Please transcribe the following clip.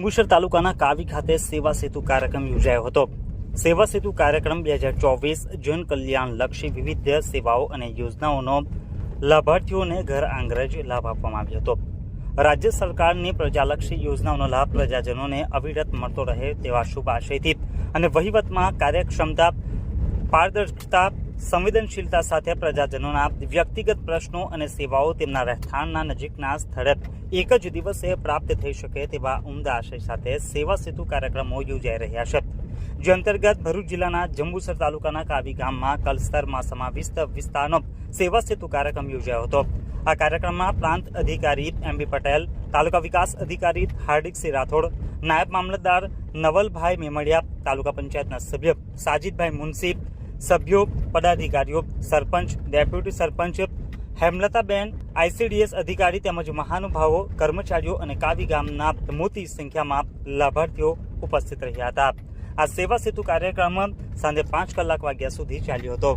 જંબુસર તાલુકાના કાવી ખાતે સેવા સેતુ કાર્યક્રમ યોજાયો હતો. સેવા સેતુ કાર્યક્રમ બે હજાર ચોવીસ જન કલ્યાણલક્ષી વિવિધ સેવાઓ અને યોજનાઓનો લાભાર્થીઓને ઘર આંગણે જ લાભ આપવામાં આવ્યો હતો. રાજ્ય સરકારની પ્રજાલક્ષી યોજનાઓનો લાભ પ્રજાજનોને અવિરત મળતો રહે તેવા શુભ આશયથી અને વહીવટમાં કાર્યક્ષમતા, પારદર્શકતા સંવેદનશીલતા સાથે પ્રજાજનોના વ્યક્તિગત પ્રશ્નો અને સેવાઓ તેમના રહેઠાણના નજીકના સ્થળે એક જ દિવસે પ્રાપ્ત થઈ શકે તેવા ઉમદા આશય સાથે સેવા સેતુ કાર્યક્રમો યોજાઈ રહ્યા છે. જે અંતર્ગત ભરૂચ જિલ્લાના જંબુસર તાલુકાના કાવી ગામમાં કલસ્તરમાં સમાવિષ્ટ વિસ્તારનો સેવા સેતુ કાર્યક્રમ યોજાયો હતો. આ કાર્યક્રમમાં પ્રાંત અધિકારી એમ બી પટેલ, તાલુકા વિકાસ અધિકારી હાર્દિકસિંહ રાઠોડ, નાયબ મામલતદાર નવલભાઈ મેમડિયા, તાલુકા પંચાયતના સભ્ય સાજીદભાઈ મુનસી સભ્યો, પદાધિકારીઓ, સરપંચ, ડેપ્યુટી સરપંચ, હેમલતાબેન, આઈસીડીએસ અધિકારી તેમજ મહાનુભાવો, કર્મચારીઓ અને કાવી ગામના મોટી સંખ્યામાં લાભાર્થીઓ ઉપસ્થિત રહ્યા હતા. આ સેવા સેતુ કાર્યક્રમ સાંજે પાંચ કલાક વાગ્યા સુધી ચાલ્યો હતો.